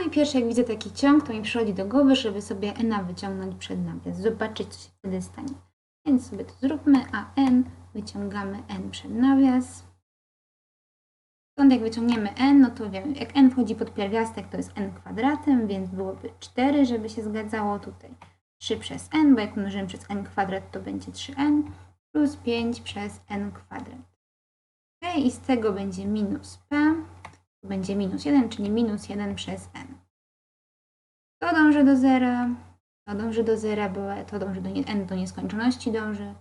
No i pierwszy jak widzę taki ciąg, to mi przychodzi do głowy, żeby sobie n wyciągnąć przed nawias, zobaczyć co się wtedy stanie. Więc sobie to zróbmy, a n wyciągamy n przed nawias. Stąd jak wyciągniemy n, no to wiemy, jak n wchodzi pod pierwiastek, to jest n kwadratem, więc byłoby 4, żeby się zgadzało tutaj. 3 przez n, bo jak umnożymy przez n kwadrat, to będzie 3n, plus 5 przez n kwadrat. Ok, i z tego będzie minus p, będzie minus 1, czyli minus 1 przez n. To dąży do zera, to dąży do zera, bo to dąży do nie, n do nieskończoności dąży,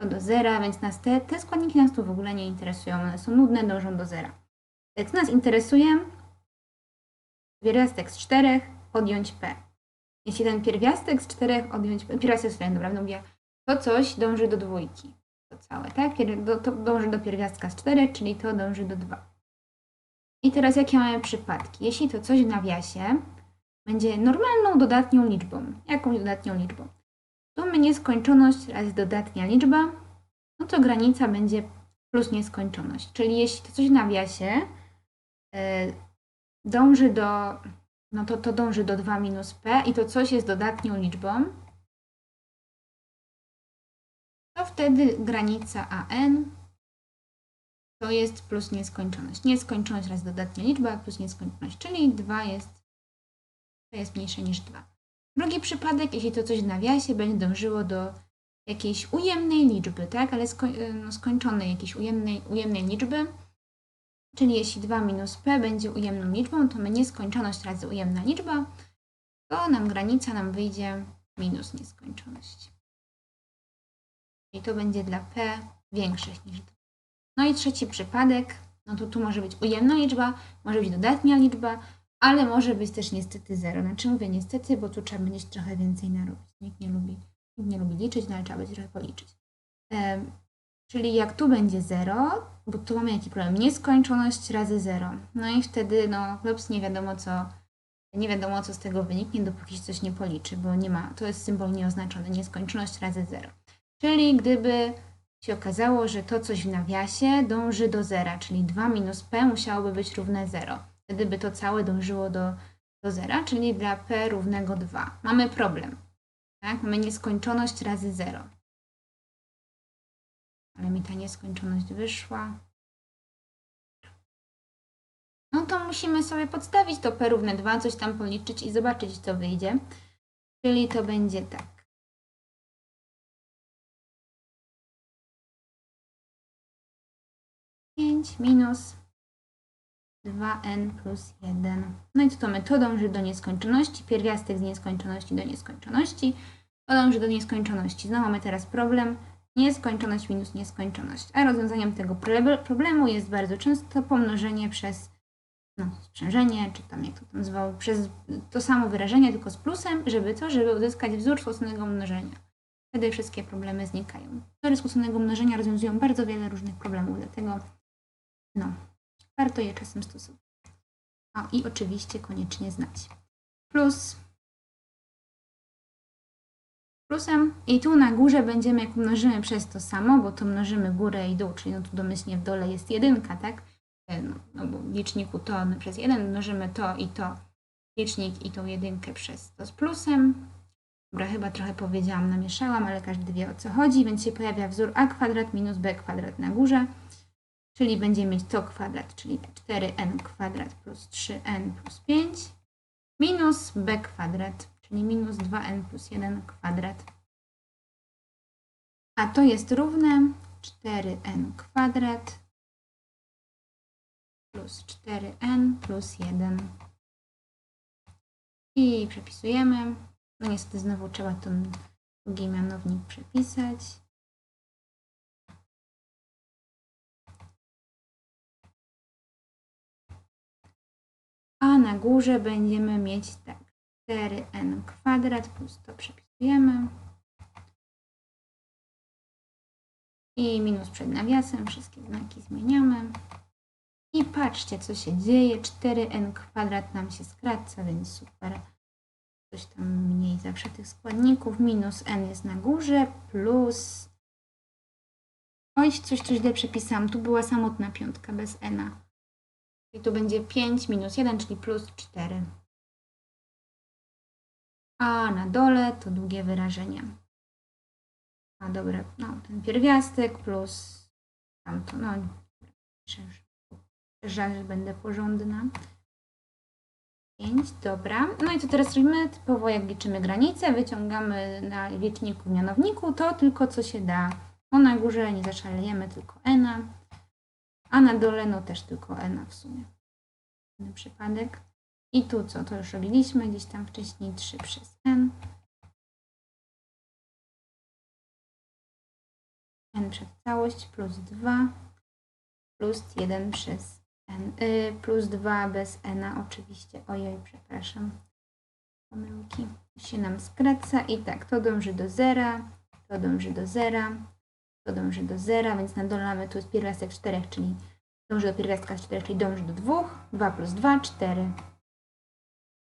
to do zera, więc nas te, te składniki nas tu w ogóle nie interesują, one są nudne, dążą do zera. Co nas interesuje? Pierwiastek z 4 odjąć p. Jeśli ten pierwiastek z 4 odjąć p, pierwiastek z 4, dobra, mówię, to coś dąży do dwójki. To całe, tak? To dąży do pierwiastka z 4, czyli to dąży do 2. I teraz jakie mamy przypadki? Jeśli to coś w nawiasie będzie normalną dodatnią liczbą, jakąś dodatnią liczbą, tu my nieskończoność razy dodatnia liczba, no to granica będzie plus nieskończoność. Czyli jeśli to coś w nawiasie yy, dąży do, no to to dąży do 2 minus p i to coś jest dodatnią liczbą, to wtedy granica an to jest plus nieskończoność. Nieskończoność razy dodatnia liczba plus nieskończoność, czyli 2 jest, to jest mniejsze niż 2. Drugi przypadek, jeśli to coś w nawiasie będzie dążyło do jakiejś ujemnej liczby, tak, ale sko no, skończonej jakiejś ujemnej, ujemnej liczby, czyli jeśli 2 minus p będzie ujemną liczbą, to my nieskończoność razy ujemna liczba, to nam granica nam wyjdzie minus nieskończoność. Czyli to będzie dla p większych niż 2. No i trzeci przypadek, no to tu może być ujemna liczba, może być dodatnia liczba, ale może być też niestety 0. Znaczy mówię niestety, bo tu trzeba będzie trochę więcej narobić. Nikt nie lubi, nikt nie lubi liczyć, no ale trzeba będzie trochę policzyć. Um, czyli jak tu będzie 0, bo tu mamy jaki problem? Nieskończoność razy 0. No i wtedy, no, chlops nie wiadomo co, nie wiadomo co z tego wyniknie, dopóki się coś nie policzy, bo nie ma, to jest symbol nieoznaczony, nieskończoność razy 0. Czyli gdyby się okazało, że to coś w nawiasie dąży do zera, czyli 2 minus p musiałoby być równe 0. Wtedy by to całe dążyło do, do zera, czyli dla p równego 2. Mamy problem. Tak? Mamy nieskończoność razy 0. Ale mi ta nieskończoność wyszła. No to musimy sobie podstawić to p równe 2, coś tam policzyć i zobaczyć, co wyjdzie. Czyli to będzie tak. 5 minus 2n plus 1. No i to? To dąży do nieskończoności. Pierwiastek z nieskończoności do nieskończoności. To dąży do nieskończoności. Znowu mamy teraz problem. Nieskończoność minus nieskończoność. A rozwiązaniem tego problemu jest bardzo często pomnożenie przez no, sprzężenie, czy tam jak to tam zwał, przez to samo wyrażenie, tylko z plusem, żeby co? Żeby uzyskać wzór skróconego mnożenia. Wtedy wszystkie problemy znikają. Wzory skróconego mnożenia rozwiązują bardzo wiele różnych problemów, dlatego no, warto je czasem stosować. A i oczywiście koniecznie znać. Plus plusem i tu na górze będziemy, jak mnożymy przez to samo, bo to mnożymy górę i dół, czyli no tu domyślnie w dole jest jedynka, tak? E, no, no bo w liczniku to przez jeden mnożymy to i to, licznik i tą jedynkę przez to z plusem. Dobra, chyba trochę powiedziałam, namieszałam, ale każdy wie o co chodzi, więc się pojawia wzór a kwadrat minus b kwadrat na górze czyli będziemy mieć to kwadrat, czyli 4n kwadrat plus 3n plus 5 minus b kwadrat, czyli minus 2n plus 1 kwadrat. A to jest równe 4n kwadrat plus 4n plus 1. I przepisujemy. No niestety znowu trzeba ten drugi mianownik przepisać. A na górze będziemy mieć tak 4n kwadrat plus to przepisujemy i minus przed nawiasem, wszystkie znaki zmieniamy. I patrzcie, co się dzieje. 4n kwadrat nam się skraca, więc super. Coś tam mniej zawsze tych składników. Minus n jest na górze, plus... Oj, coś, coś źle przepisałam. Tu była samotna piątka bez n. I tu będzie 5 minus 1, czyli plus 4. a na dole to długie wyrażenie. A dobra, no ten pierwiastek plus tamto, no że będę porządna. 5, dobra. No i co teraz robimy? Typowo jak liczymy granice, wyciągamy na liczniku, mianowniku, to tylko co się da. O na górze nie zaszalejemy, tylko n, a na dole no też tylko n w sumie. Ten przypadek. I tu co? To już robiliśmy gdzieś tam wcześniej 3 przez n. n przez całość plus 2 plus 1 przez n, y, plus 2 bez n oczywiście. Ojej, przepraszam. Pomyłki. Się nam skraca i tak, to dąży do zera, to dąży do zera, dąży do zera, więc na dole mamy tu jest pierwiastek 4, czyli dąży do pierwiastka 4, czyli dąży do 2, 2 plus 2, 4.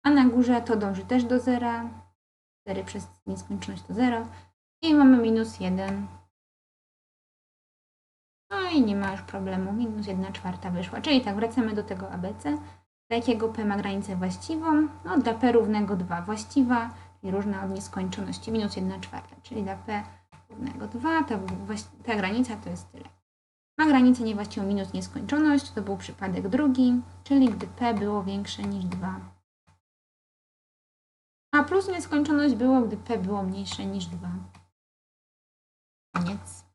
A na górze to dąży też do zera, 4 przez nieskończoność to 0 i mamy minus 1. No i nie ma już problemu, minus 1 czwarta wyszła. Czyli tak, wracamy do tego ABC. Dla jakiego P ma granicę właściwą? No dla P równego 2 właściwa, czyli różna od nieskończoności, minus 1 czwarta. Czyli dla P równego 2, ta, ta granica to jest tyle. Ma granicę niewłaściwą minus nieskończoność, to był przypadek drugi, czyli gdy P było większe niż 2. A plus nieskończoność było, gdy P było mniejsze niż 2. Koniec.